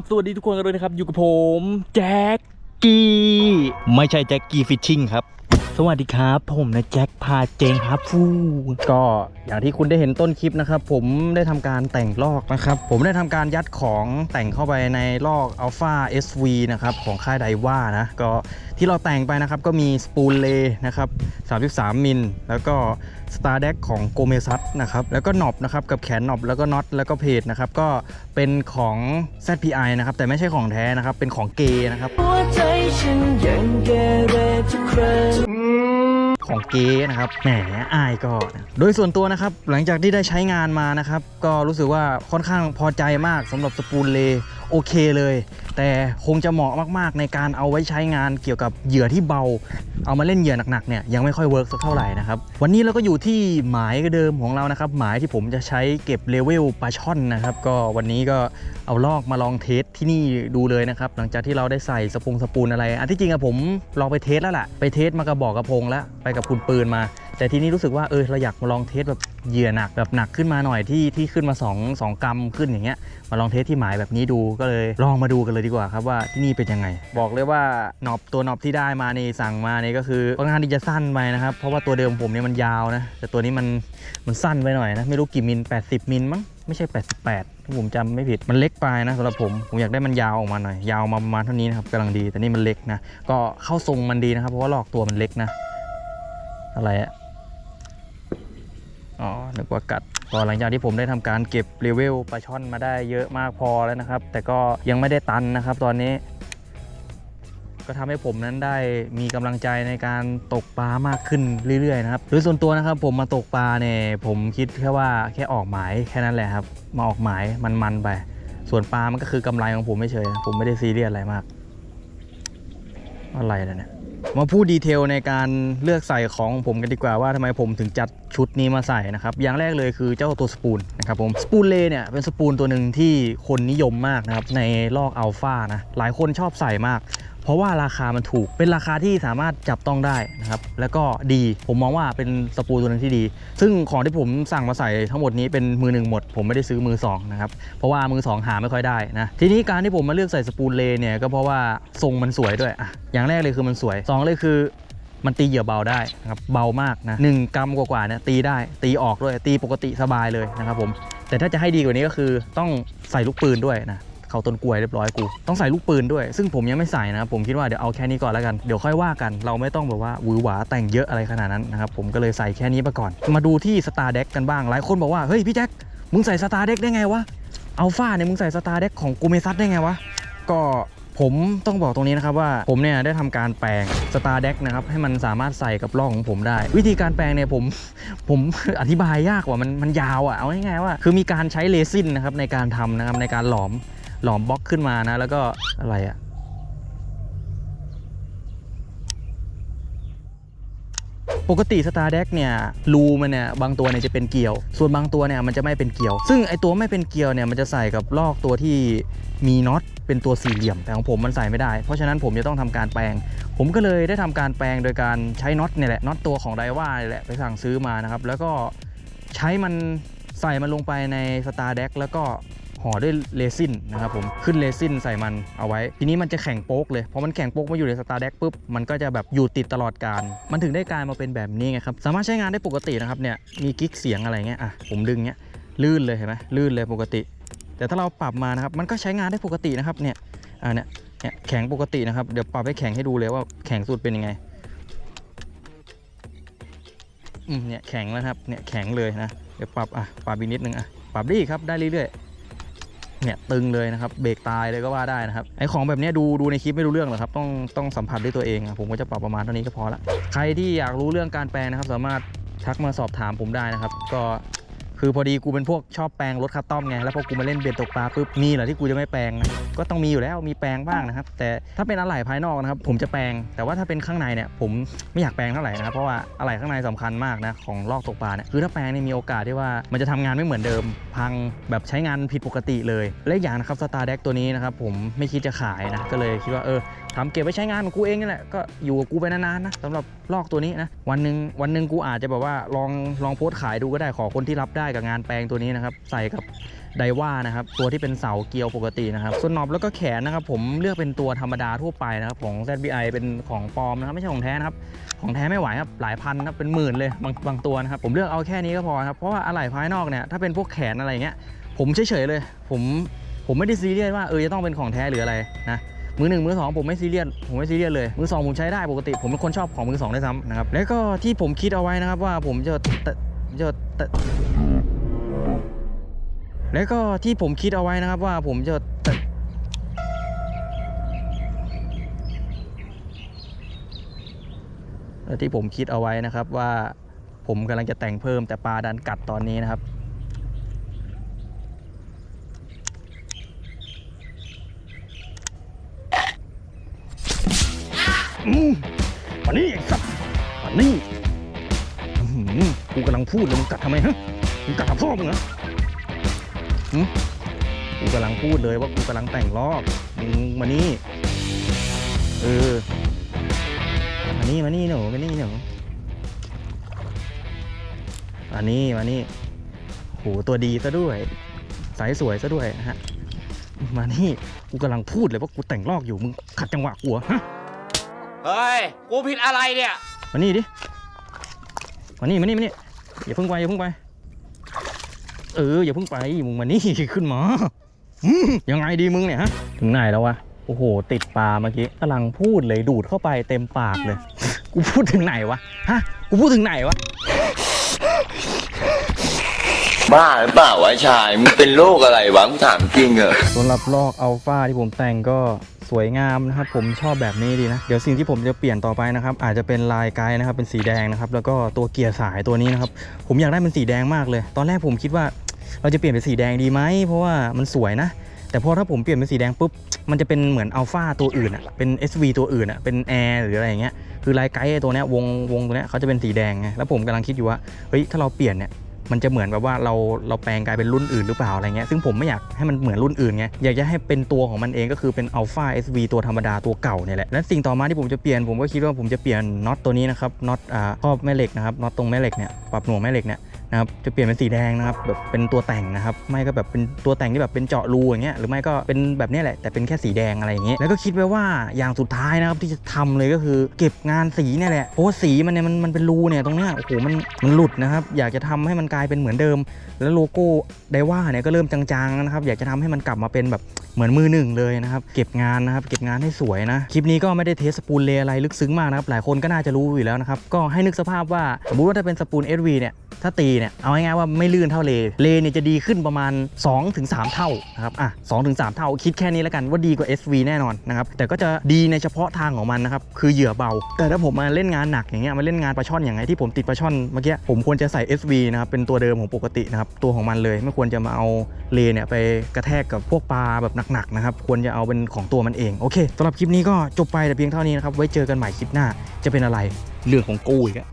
กราบสวัสดีทุกคนกันเลยนะครับ อยู่กับผม แจ็คกี้ ไม่ใช่แจ็คกี้ฟิชชิ่งครับ สวัสดีครับ ผมนะแจ็คพาเจงครับฟูก็อย่างที่คุณได้เห็นต้นคลิปนะครับ ผมได้ทำการแต่งลอกนะครับ ผมได้ทำการยัดของแต่งเข้าไปในลอก Alpha SV นะครับ ของค่ายไดว่านะ ก็ที่เราแต่งไปนะครับก็มีสปูลเลนะครับ 33 มิลแล้วก็ Star d e c ของโกเมซัสนะครับแล้วก็หนอบนะครับกับแขนหนอบแล้วก็น็อตแล้วก็เพจนะครับก็เป็นของ ZPI นะครับแต่ไม่ใช่ของแท้นะครับเป็นของเกนะครับหัวใจฉันยังเกเรทุกครั้งของเก๊นะครับ แหมอายก็ โดยส่วนตัวนะครับ หลังจากที่ได้ใช้งานมานะครับ ก็รู้สึกว่าค่อนข้างพอใจมากสำหรับสปูลเล โอเคเลย แต่คงจะเหมาะมากๆในการเอาไว้ใช้งานเกี่ยวกับเหยื่อที่เบา เอามาเล่นเหยื่อหนักๆเนี่ยยังไม่ค่อยเวิร์กสักเท่าไหร่นะครับ วันนี้เราก็อยู่ที่หมายเดิมของเรานะครับ หมายที่ผมจะใช้เก็บเลเวลปลาช่อนนะครับ ก็วันนี้ก็เอาลอกมาลองเทสที่นี่ดูเลยนะครับ หลังจากที่เราได้ใส่สปงสปูนอะไร อันที่จริงอะผมลองไปเทสแล้วล่ะ ไปเทสมากระบอกกระพงแล้วไปกับคุณปืนมา แต่ทีนี้รู้สึกว่าเออเราอยากมาลองเทสแบบเหยื่อหนักแบบหนักขึ้นมาหน่อยที่ที่ขึ้นมา2 2กรัมขึ้นอย่างเงี้ยมาลองเทสที่หมายแบบนี้ดูก็เลยลองมาดูกันเลยดีกว่าครับว่าที่นี่เป็นยังไง บอกเลยว่าหนอบตัวหนอบที่ได้มานี่สั่งมานี่ก็คือค่อนข้างที่จะสั้นไปนะครับเพราะว่าตัวเดิมผมเนี่ยมันยาวนะแต่ตัวนี้มันมันสั้นไปหน่อยนะไม่รู้กี่มิล 80 มิลมั้งไม่ใช่ 88ถ้าผมจำไม่ผิดมันเล็กไปนะสำหรับผมผมอยากได้มันยาวออกมาหน่อยยาวมาประมาณเท่านี้นะครับกำลังดีแต่นี่มันเล็กนะก็เข้าทรงมันดีนะครับเพราะว่าลอกตัวมันเล็กนะอะไรอะ อ๋อนึกว่ากัดก็หลังจากที่ผมได้ทำการเก็บเลเวลปลาช่อนมาได้เยอะมากพอแล้วนะครับ แต่ก็ยังไม่ได้ตันนะครับ ตอนนี้ ก็ทำให้ผมนั้นได้มีกำลังใจในการตกปลามากขึ้นเรื่อยๆนะครับโดยส่วนตัวนะครับ ผมมาตกปลาเนี่ยผมคิดแค่ว่าแค่ออกหมายแค่นั้นแหละครับ มาออกหมายมันๆไป ส่วนปลามันก็คือกำไรของผมไม่เฉยผมไม่ได้ซีเรียสอะไรมาก อะไรล่ะเนี่ย มาพูดดีเทลในการเลือกใส่ของผมกันดีกว่าว่าทำไมผมถึงจัดชุดนี้มาใส่นะครับ อย่างแรกเลยคือเจ้าตัวสปูลนะครับผมสปูลเลเนี่ยเป็นสปูลตัวหนึ่งที่คนนิยมมากนะครับในลอกอัลฟานะหลายคนชอบใส่มาก ราะว่าราคามันถูก เป็นราคาที่สามารถจับต้องได้นะครับ แล้วก็ดีผมมองว่าเป็นสปูลตัวนึงที่ดี ซึ่งของที่ผมสั่งมาใส่ทั้งหมดนี้เป็นมือหนึ่งหมด ผมไม่ได้ซื้อมือสองนะครับเพราะว่ามือสองหาไม่ค่อยได้นะทีนี้การที่ผมมาเลือกใส่สปูเลเนี่ยก็เพราะว่าทรงมันสวยด้วยอะอย่างแรกเลยคือมันสวยสองเลยคือมันตีเหยื่อเบาได้นะครับเบามากนะหนึ่งกรัมกว่าๆเนี่ยตีได้ตีออกด้วยตีปกติสบายเลยนะครับผมแต่ถ้าจะให้ดีกว่านี้ก็คือต้องใส่ลูกปืนด้วยนะ เขาต้นกล้วยเรียบร้อยกูต้องใส่ลูกปืนด้วย ซึ่งผมยังไม่ใส่นะครับผมคิดว่าเดี๋ยวเอาแค่นี้ก่อนแล้วกันเดี๋ยวค่อยว่ากัน เราไม่ต้องแบบว่าหวือหวาแต่งเยอะอะไรขนาดนั้นนะครับผมก็เลยใส่แค่นี้ไปก่อน มาดูที่ Star Deck กันบ้างหลายคนบอกว่าเฮ้ยพี่แจ็คมึงใส่ Star Deck ได้ไงวะอัลฟาเนี่ยมึงใส่ Star Deck ของกูเมซัสได้ไงวะก็ผมต้องบอกตรงนี้นะครับว่าผมเนี่ยได้ทำการแปลง Star Deck นะครับให้มันสามารถใส่กับล่องของผมได้ วิธีการแปลงเนี่ยผมผมอธิบายยากกว่ามันมันยาวอะเอาง่ายๆว่า คือมีการใช้เรซินนะครับในการทำนะครับในการหลอม หลอมบล็อกขึ้นมานะ แล้วก็อะไรอะปกติ Star Deck เนี่ยรูมันเนี่ยบางตัวเนี่ยจะเป็นเกลียว ส่วนบางตัวเนี่ยมันจะไม่เป็นเกลียว ซึ่งไอตัวไม่เป็นเกลียวเนี่ยมันจะใส่กับลอกตัวที่มีน็อตเป็นตัวสี่เหลี่ยม แต่ของผมมันใส่ไม่ได้ เพราะฉะนั้นผมจะต้องทำการแปลง ผมก็เลยได้ทำการแปลงโดยการใช้น็อตเนี่ยแหละน็อตตัวของไดว่าเนี่ยแหละไปสั่งซื้อมานะครับแล้วก็ใช้มันใส่มันลงไปใน Star Deck แล้วก็ ห่อด้วยเรซินนะครับผมขึ้นเรซินใส่มันเอาไว้ ทีนี้มันจะแข็งโป๊กเลยพอมันแข็งโป๊กมาอยู่ใน Star Deck ปุ๊บมันก็จะแบบอยู่ติดตลอดการ มันถึงได้กลายมาเป็นแบบนี้ไงครับสามารถใช้งานได้ปกตินะครับเนี่ยมีกิ๊กเสียงอะไรเงี้ยอะผมดึงเงี้ยลื่นเลยเห็นไหมลื่นเลยปกติ แต่ถ้าเราปรับมานะครับมันก็ใช้งานได้ปกตินะครับเนี่ยอ่าเนี่ยเนี่ยแข็งปกตินะครับเดี๋ยวปรับให้แข็งให้ดูเลยว่าแข็งสุดเป็นยังไงอืมเนี่ยแข็งแล้วครับเนี่ยแข็งเลยนะเดี๋ยวปรับอะปรับอีกนิดนึงอะปรับได้อีครับได้เรื่อยๆ เนี่ยตึงเลยนะครับเบรกตายเลยก็ว่าได้นะครับไอของแบบนี้ดูดูในคลิปไม่รู้เรื่องหรอกครับต้องต้องสัมผัสด้วยตัวเองอะผมก็จะปรับประมาณเท่านี้ก็พอละใครที่อยากรู้เรื่องการแปลงนะครับ สามารถทักมาสอบถามผมได้นะครับ ก็ คือพอดีกูเป็นพวกชอบแปลงรถคัสตอมไงแล้วพอกูมาเล่นเบ็ดตกปลาปุ๊บมีเหรอที่กูจะไม่แปลงนะก็ต้องมีอยู่แล้วมีแปลงบ้างนะครับ แต่ถ้าเป็นอะไหล่ภายนอกนะครับ ผมจะแปลง แต่ว่าถ้าเป็นข้างในเนี่ยผมไม่อยากแปลงเท่าไหร่นะครับเพราะว่าอะไหล่ข้างในสำคัญมากนะของลอกตกปลาเนี่ยคือถ้าแปลงเนี่ยมีโอกาสที่ว่ามันจะทำงานไม่เหมือนเดิม พังแบบใช้งานผิดปกติเลยและอย่างนะครับสตาร์เด็กตัวนี้นะครับผมไม่คิดจะขายนะก็เลยคิดว่าเออ ทำเก็บไว้ใช้งานของกูเองนี่แหละก็อยู่กับกูไปนานๆนะสำหรับลอกตัวนี้นะวันหนึ่งวันหนึ่งกูอาจจะแบบว่าลองลองโพสต์ขายดูก็ได้ขอคนที่รับได้กับงานแปลงตัวนี้นะครับใส่กับไดว่านะครับตัวที่เป็นเสาเกลียวปกตินะครับส่วนหนอบแล้วก็แขนนะครับผมเลือกเป็นตัวธรรมดาทั่วไปนะครับของ ZBI เป็นของปลอมนะครับไม่ใช่ของแท้นะครับของแท้ไม่ไหวครับหลายพันครับเป็นหมื่นเลยบางบางตัวนะครับผมเลือกเอาแค่นี้ก็พอครับเพราะว่าอะไหล่ภายนอกเนี่ยถ้าเป็นพวกแขนอะไรเงี้ยผมเฉยๆเลย ผมผมไม่ได้ซีเรียสว่าเออจะต้องเป็นของแท้หรืออะไรนะ มือหนึ่งมือสองผมไม่ซีเรียสผมไม่ซีเรียสเลย มือสองผมใช้ได้ปกติ ผมเป็นคนชอบของมือสองด้ซ้ำนะครับแล้วก็ที่ผมคิดเอาไว้นะครับว่าผมจะจะแล้วก็ที่ผมคิดเอาไว้นะครับว่าผมจะและที่ผมคิดเอาไว้นะครับว่าผมกำลังจะแต่งเพิ่มแต่ปลาดันกัดตอนนี้นะครับ กูกำลังพูดเลยมึงกัดทำไมฮะมึงกัดทับพ่อมึงเหรอหึกูกำลังพูดเลยว่ากูกำลังแต่งลอกมึงมานี่เออมานี่มานี่หนูมานี่หนูมานี่มานี่โหตัวดีซะด้วย สายสวยซะด้วยนะฮะมานี่กูกำลังพูดเลยว่ากูแต่งลอกอยู่มึงขัดจังหวะกูเหรอฮะเฮ้ย กูผิดอะไรเนี่ย มานี่ดิ มานี่ มานี่ มานี่ อย่าเพิ่งไปอย่าเพิ่งไป เอออย่าเพิ่งไปมึงมานี่ขึ้นมาอืยังไงดีมึงเนี่ยฮะถึงไหนแล้ววะโอ้โห ติดปลาเมื่อกี้กำลังพูดเลยดูดเข้าไปเต็มปากเลย กูพูดถึงไหนวะฮะกูพูดถึงไหนวะ บ้าหรือเปล่าวะชายมึงเป็นโรคอะไรวะมึงถามจริงเหรอสำหรับลอกอัลฟาที่ผมแต่งก็สวยงามนะครับ ผมชอบแบบนี้ดีนะ เดี๋ยวสิ่งที่ผมจะเปลี่ยนต่อไปนะครับ อาจจะเป็นลายไกด์นะครับ เป็นสีแดงนะครับ แล้วก็ตัวเกียร์สายตัวนี้นะครับ ผมอยากได้เป็นสีแดงมากเลย ตอนแรกผมคิดว่าเราจะเปลี่ยนเป็นสีแดงดีไหม เพราะว่ามันสวยนะ แต่พอถ้าผมเปลี่ยนเป็นสีแดงปุ๊บ มันจะเป็นเหมือนอัลฟาตัวอื่นอะเป็น SV ตัวอื่นอะเป็นแอร์หรืออะไรอย่างเงี้ย คือลายไกด์ตัวเนี้ยวงวงตัวเนี้ยเขาจะเป็นสีแดงไง แล้วผมกำลังคิดอยู่ว่า เฮ้ย ถ้าเราเปลี่ยนเนี่ย มันจะเหมือนแบบว่าเราเราแปลงกลายเป็นรุ่นอื่นหรือเปล่าอะไรเงี้ยซึ่งผมไม่อยากให้มันเหมือนรุ่นอื่นไงอยากจะให้เป็นตัวของมันเองก็คือเป็น Alpha SV ตัวธรรมดาตัวเก่าเนี่ยแหละและสิ่งต่อมาที่ผมจะเปลี่ยนผมก็คิดว่าผมจะเปลี่ยนน็อตตัวนี้นะครับน็อตอ่าครอบแม่เหล็กนะครับน็อตตรงแม่เหล็กเนี่ยปรับหน่วงแม่เหล็กเนี่ย นะครับจะเปลี่ยนเป็นสีแดงนะครับแบบเป็นตัวแต่งนะครับ ไม่ก็แบบเป็นตัวแต่งที่แบบเป็นเจาะรูอย่างเงี้ยหรือไม่ก็เป็นแบบนี้แหละแต่เป็นแค่สีแดงอะไรอย่างเงี้ยแล้วก็คิดไว้ว่าอย่างสุดท้ายนะครับที่จะทำเลยก็คือ เก็บงานสีเนี่ยแหละเพราะว่าสีมันเนี่ยมันมันเป็นรูเนี่ยตรงเนี้ยโอ้โหมันมันหลุดนะครับ อยากจะทำให้มันกลายเป็นเหมือนเดิม แล้วโลโก้ไดว่าเนี่ยก็เริ่มจางๆนะครับ อยากจะทำให้มันกลับมาเป็นแบบเหมือนมือหนึ่งเลยนะครับ เก็บงานนะครับ เก็บงานให้สวยนะ คลิปนี้ก็ไม่ได้เทสสปูลเลอะไรลึกซึ้งมากนะครับ หลายคนก็น่าจะรู้อยู่แล้วนะครับ ก็ให้นึกสภาพว่าสมมติว่าถ้าเป็นสปูล SV เนี่ยถ้าตีเนี่ยเอาง่ายๆว่าไม่ลื่นเท่าเลเลเนี่ยจะดีขึ้นประมาณ 2-3 เท่านะครับอะ2-3เท่าคิดแค่นี้แล้วกันว่าดีกว่า SV แน่นอนนะครับแต่ก็จะดีในเฉพาะทางของมันนะครับคือเหยื่อเบา แต่ถ้าผมมาเล่นงานหนักอย่างเงี้ยมาเล่นงานปลาช่อนอย่างไงที่ผมติดปลาช่อนเมื่อกี้ผมควรจะใส่ SV นะครับเป็นตัวเดิมของปกตินะครับตัวของมันเลย ไม่ควรจะมาเอาเลเนี่ยไปกระแทกกับพวกปลาแบบหนักๆนะครับควรจะเอาเป็นของตัวมันเองโอเคสำหรับคลิปนี้ก็จบไปแต่เพียงเท่านี้นะครับไว้เจอกันใหม่คลิปหน้าจะเป็นอะไรเรื่องของกูอีกอะ